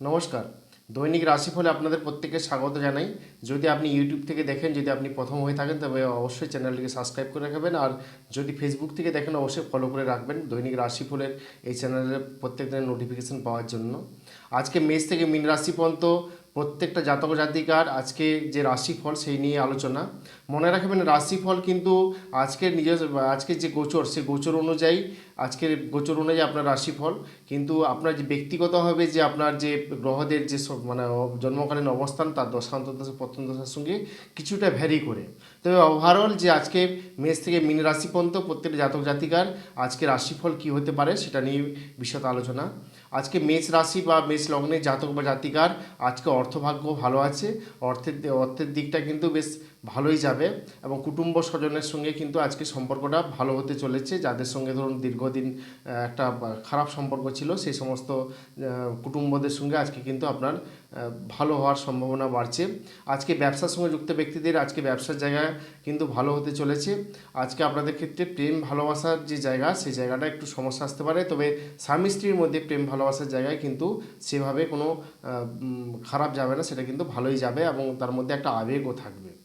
নমস্কার। দৈনিক রাশিফলে আপনাদের প্রত্যেককে স্বাগত জানাই। যদি আপনি ইউটিউব থেকে দেখেন, যদি আপনি প্রথম হয়ে থাকেন, তবে অবশ্যই চ্যানেলটিকে সাবস্ক্রাইব করে রাখবেন। আর যদি ফেসবুক থেকে দেখেন, অবশ্যই ফলো করে রাখবেন দৈনিক রাশিফলের এই চ্যানেলের প্রত্যেক দিনের নোটিফিকেশন পাওয়ার জন্য। আজকে মেষ থেকে মিন রাশি পর্যন্ত প্রত্যেকটা জাতক জাতিকার আজকে যে রাশিফল, সেই নিয়ে আলোচনা। মনে রাখবেন রাশিফল কিন্তু আজকের নিজস্ব আজকের যে গোচর, সে গোচর অনুযায়ী, আজকের গোচর অনুযায়ী আপনার রাশিফল। কিন্তু আপনার যে ব্যক্তিগতভাবে যে আপনার যে গ্রহদের যে মানে জন্মকালীন অবস্থান, তার দশান্তদশা পত্নদশার সঙ্গে কিছুটা ভ্যারি করে। তবে ওভারঅল যে আজকে মেষ থেকে মিন রাশি পর্যন্ত প্রত্যেকটা জাতক, জাতিকার আজকে রাশিফল কি হতে পারে সেটা নিয়ে বিশদ আলোচনা। আজকে মেষ রাশি বা মেষ লগ্নে জাতক বা জাতিকার আজকে অর্থভাগ্য ভালো আছে। অর্থের অর্থের দিকটা কিন্তু বেশ ভালোই যাবে এবং কুটুম্ব স্বজনের সঙ্গে কিন্তু আজকে সম্পর্কটা ভালো হতে চলেছে। যাদের সঙ্গে ধরুন দীর্ঘদিন একটা খারাপ সম্পর্ক ছিল, সেই সমস্ত কুটুম্বদের সঙ্গে আজকে কিন্তু আপনার ভালো হওয়ার সম্ভাবনা বাড়ছে। আজকে ব্যবসার সঙ্গে যুক্ত ব্যক্তিদের আজকে ব্যবসার জায়গায় কিন্তু ভালো হতে চলেছে। আজকে আপনাদের ক্ষেত্রে প্রেম ভালোবাসার যে জায়গা, সেই জায়গাটা একটু সমস্যা আসতে পারে। তবে স্বামী স্ত্রীর মধ্যে প্রেম ভালোবাসার জায়গায় কিন্তু সেভাবে কোনো খারাপ যাবে না, সেটা কিন্তু ভালোই যাবে এবং তার মধ্যে একটা আবেগও থাকবে।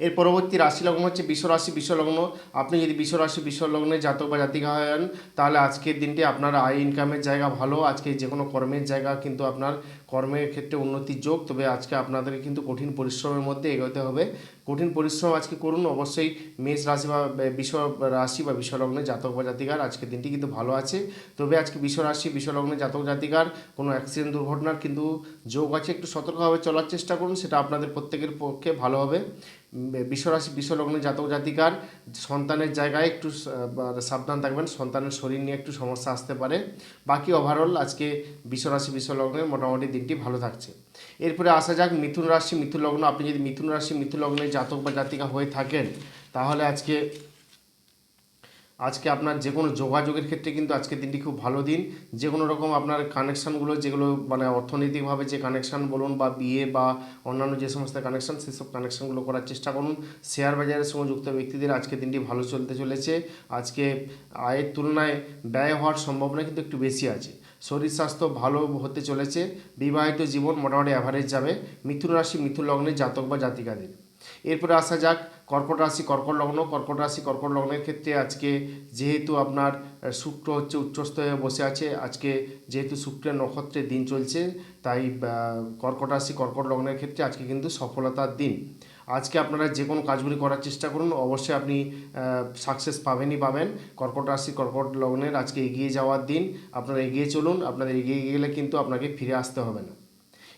এর পরবর্তী রাশি লগ্ন হচ্ছে বিশ্বরাশি বিশ্বলগ্ন আপনি যদি বিশ্বরাশি বিশ্বলগ্নে জাতক বা জাতিকা হন, তাহলে আজকের দিনটি আপনার আয় ইনকামের জায়গা ভালো। আজকে যে কোনো কর্মের জায়গা কিন্তু আপনার কর্মের ক্ষেত্রে উন্নতির যোগ। তবে আজকে আপনাদের কিন্তু কঠিন পরিশ্রমের মধ্যে এগোতে হবে। কঠিন পরিশ্রম আজকে করুন। অবশ্যই মেষ রাশি বা বিশ্ব রাশি বা বিশ্বলগ্নে জাতক বা জাতিকার আজকের দিনটি কিন্তু ভালো আছে। তবে আজকে বিশ্বরাশি বিশ্বলগ্নে জাতক জাতিকার কোনো অ্যাক্সিডেন্ট দুর্ঘটনার কিন্তু যোগ আছে। একটু সতর্কভাবে চলার চেষ্টা করুন। সেটা আপনাদের প্রত্যেকের পক্ষে ভালো হবে। বিশ্বরাশি, বিশ্বলগ্নে জাতক, জাতিকার সন্তানের জায়গায় একটু সাবধান থাকবেন। সন্তানের শরীর নিয়ে একটু সমস্যা আসতে পারে। বাকি ওভারঅল আজকে বিশ্বরাশি, বিশ্বলগ্নে মোটামুটি দিনটি ভালো থাকছে। এরপরে আসা যাক মিথুন রাশি মিথুন লগ্ন আপনি যদি মিথুন রাশি মিথুন লগ্নের জাতক বা জাতিকা হয়ে থাকেন, তাহলে আজকে আজকে আপনার যে কোনো যোগাযোগের ক্ষেত্রে কিন্তু আজকের দিনটি খুব ভালো দিন। যে কোনো রকম আপনার কানেকশানগুলো যেগুলো মানে অর্থনৈতিকভাবে যে কানেকশান বলুন বা বিয়ে বা অন্যান্য যে সমস্ত কানেকশান সেসব কানেকশানগুলো করার চেষ্টা করুন। শেয়ার বাজারের সঙ্গে যুক্ত ব্যক্তিদের আজকের দিনটি ভালো চলতে চলেছে। আজকে আয়ের তুলনায় ব্যয় হওয়ার সম্ভাবনা কিন্তু একটু বেশি আছে। শরীর স্বাস্থ্য ভালো হতে চলেছে। বিবাহিত জীবন মোটামুটি অ্যাভারেজ যাবে। মিথুন রাশি, মিথুন লগ্নের জাতক বা জাতিকাদের। এরপরে আসা যাক, কর্কট রাশি, কর্কট লগ্ন। কর্কট রাশি, কর্কট লগ্নের ক্ষেত্রে আজকে যেহেতু আপনার শুক্র হচ্ছে উচ্চস্থ হয়ে বসে আছে, আজকে যেহেতু শুক্রের নক্ষত্রের দিন চলছে, তাই কর্কট রাশি, কর্কট লগ্নের ক্ষেত্রে আজকে কিন্তু সফলতার দিন। আজকে আপনারা যে কোনো কাজগুলি করার চেষ্টা করুন, অবশ্যই আপনি সাকসেস পাবেনই পাবেন। কর্কট রাশি, কর্কট লগ্নের আজকে এগিয়ে যাওয়ার দিন, আপনারা এগিয়ে চলুন আপনাদের এগিয়ে গেলে কিন্তু আপনাকে ফিরে আসতে হবে না।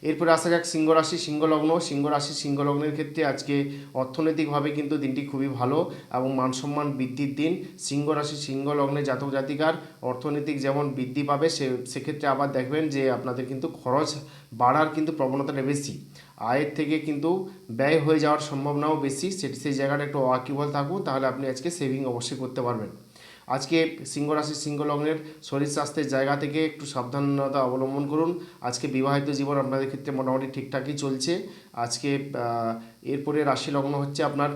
এরপরে আসা যাক সিংহ রাশি, সিংহ লগ্ন। সিংহ রাশি, সিংহ লগ্নের ক্ষেত্রে আজকে অর্থনৈতিকভাবে কিন্তু দিনটি খুবই ভালো এবং মান সম্মান বৃদ্ধির দিন। সিংহ রাশি, সিংহ লগ্নে জাতক জাতিকার অর্থনৈতিক যেমন বৃদ্ধি পাবে, সে, সেক্ষেত্রে আবার দেখবেন যে আপনাদের কিন্তু খরচ বাড়ার কিন্তু প্রবণতাটা বেশি। আয়ের থেকে কিন্তু ব্যয় হয়ে যাওয়ার সম্ভাবনাও বেশি। সেই জায়গাটা একটু ওয়াকিবল থাকুন, তাহলে আপনি আজকে সেভিং অবশ্যই করতে পারবেন। আজকে সিংহ রাশি সিংহ শরীর স্বাস্থ্যের জায়গা থেকে একটু সাবধানতা অবলম্বন করুন। আজকে বিবাহিত জীবন আপনাদের ক্ষেত্রে মোটামুটি ঠিকঠাকই চলছে। আজকে এরপরে রাশি লগ্ন হচ্ছে আপনার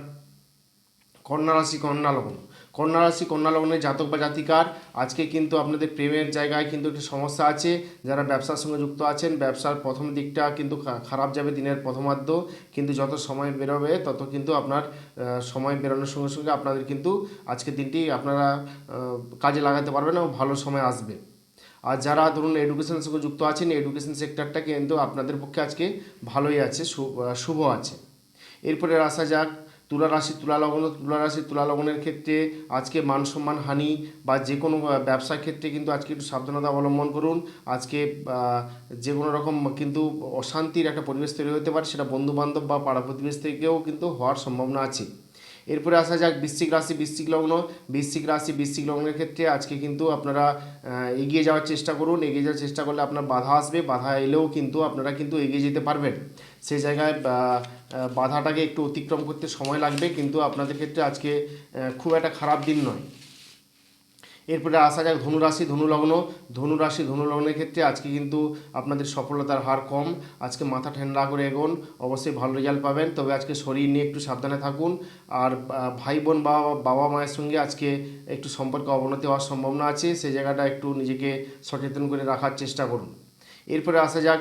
কন্যা রাশি, কন্যা লগ্ন। কন্যা রাশি কন্যা লগ্নের জাতক বা জাতিকার, আজকে কিন্তু আপনাদের প্রেমের জায়গায় কিন্তু একটি সমস্যা আছে। যারা ব্যবসার সঙ্গে যুক্ত আছেন, ব্যবসার প্রথম দিকটা কিন্তু খারাপ যাবে দিনের প্রথমার্ধ। কিন্তু যত সময় বেরোবে, তত কিন্তু আপনার সময় বেরোনোর সঙ্গে সঙ্গে আপনাদের কিন্তু আজকের দিনটি আপনারা কাজে লাগাতে পারবেন এবং ভালো সময় আসবে। আর যারা ধরুন এডুকেশনের সঙ্গে যুক্ত আছেন এডুকেশন সেক্টরটা কিন্তু আপনাদের পক্ষে আজকে ভালোই আছে শুভ আছে। এরপরে আসা যাক তুলা রাশি, তুলা লগ্ন, তুলা রাশি, তুলা লগ্নের ক্ষেত্রে আজকে মান সম্মান, হানি বা যে কোনো ব্যবসার ক্ষেত্রে কিন্তু আজকে একটু সাবধানতা অবলম্বন করুন। আজকে যে কোনো রকম কিন্তু অশান্তির একটা পরিবেশ তৈরি হতে পারে, সেটা বন্ধু বান্ধব বা পাড়া প্রতিবেশ থেকেও কিন্তু হওয়ার সম্ভাবনা আছে। এরপরে আসা যাক বৃশ্চিক রাশি, বৃশ্চিক লগ্ন। বৃশ্চিক রাশি, বৃশ্চিক লগ্নের ক্ষেত্রে আজকে কিন্তু আপনারা এগিয়ে যাওয়ার চেষ্টা করুন। এগিয়ে যাওয়ার চেষ্টা করলে আপনার বাধা আসবে। বাধা এলেও কিন্তু আপনারা কিন্তু এগিয়ে যেতে পারবেন। সেই জায়গায় বাধাটাকে একটু অতিক্রম করতে সময় লাগবে, কিন্তু আপনাদের ক্ষেত্রে আজকে খুব একটা খারাপ দিন নয়। এরপরে আসা যাক ধনুরাশি ধনুলগ্ন ধনুরাশি ধনুলগ্নের ক্ষেত্রে আজকে কিন্তু আপনাদের সফলতার হার কম। আজকে মাথা ঠান্ডা করে এগোন, অবশ্যই ভালো রেজাল্ট পাবেন। তবে আজকে শরীর নিয়ে একটু সাবধানে থাকুন। আর ভাই বোন বা, বাবা মায়ের সঙ্গে আজকে একটু সম্পর্কে অবনতি হওয়ার সম্ভাবনা আছে। সেই জায়গাটা একটু নিজেকে সচেতন করে রাখার চেষ্টা করুন। এরপরে আসা যাক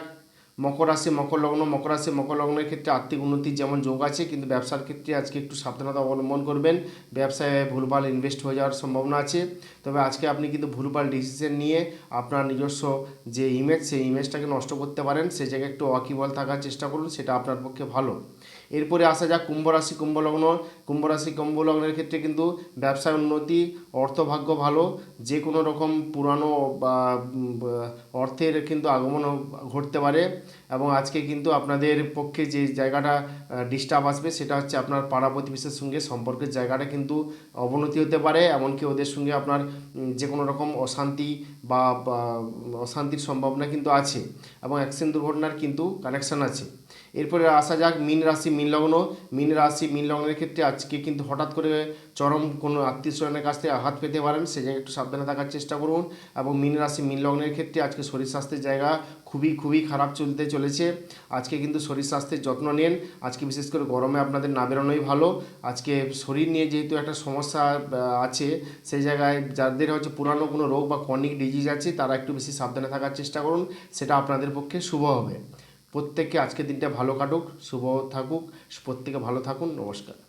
মকর রাশি, মকর লগ্ন, মকর রাশি, মকর লগ্নের ক্ষেত্রে আর্থিক উন্নতির যেমন যোগ আছে, কিন্তু ব্যবসার ক্ষেত্রে আজকে একটু সাবধানতা অবলম্বন করবেন। ব্যবসায় ভুলভাল ইনভেস্ট হয়ে যাওয়ার সম্ভাবনা আছে। তবে আজকে আপনি কিন্তু ভুলভাল ডিসিশন নিয়ে আপনার নিজস্ব যে ইমেজ সেই ইমেজটাকে নষ্ট করতে পারেন। সেই জায়গায় একটু ওয়াকিবল থাকার চেষ্টা করুন, সেটা আপনার পক্ষে ভালো। এরপরে আসা যাক কুম্ভ রাশি, কুম্ভ লগ্ন। কুম্ভ রাশি, কুম্ভ লগ্নের ক্ষেত্রে কিন্তু ব্যবসায় উন্নতি, অর্থভাগ্য ভালো, যে কোনো রকম পুরানো বা অর্থের কিন্তু আগমন ঘটতে পারে। এবং আজকে কিন্তু আপনাদের পক্ষে যে জায়গাটা ডিস্টার্ব আসবে সেটা হচ্ছে আপনার পাড়া প্রতিবেশীর সঙ্গে সম্পর্কের জায়গাটা কিন্তু অবনতি হতে পারে। এমনকি ওদের সঙ্গে আপনার যে কোনো রকম অশান্তি বা অশান্তির সম্ভাবনা কিন্তু আছে। এবং অ্যাক্সিডেন্ট দুর্ঘটনার কিন্তু কানেকশান আছে। এরপরে আসা যাক মীন রাশি, মীন লগ্ন। মীন রাশি, মীন লগ্নের ক্ষেত্রে আজকে কিন্তু হঠাৎ করে চরম কোনো আত্মীয় স্বজনের কাছ থেকে আঘাত পেতে পারেন, সে জায়গায় একটু সাবধানে থাকার চেষ্টা করুন। এবং মীন রাশি, মীন লগ্নের ক্ষেত্রে আজকে শরীর স্বাস্থ্যের জায়গা খুবই খুবই খারাপ চলতে চলেছে। আজকে কিন্তু শরীর স্বাস্থ্যের যত্ন নেন। আজকে বিশেষ করে গরমে আপনাদের না বেরোনোই ভালো। আজকে শরীর নিয়ে যেহেতু একটা সমস্যা আছে সেই জায়গায় যাদের হচ্ছে পুরানো কোনো রোগ বা ক্রনিক ডিজিজ আছে, তারা একটু বেশি সাবধানে থাকার চেষ্টা করুন। সেটা আপনাদের পক্ষে শুভ হবে। প্রত্যেককে আজকের দিনটা ভালো কাটুক শুভ থাকুক প্রত্যেকে ভালো থাকুন নমস্কার।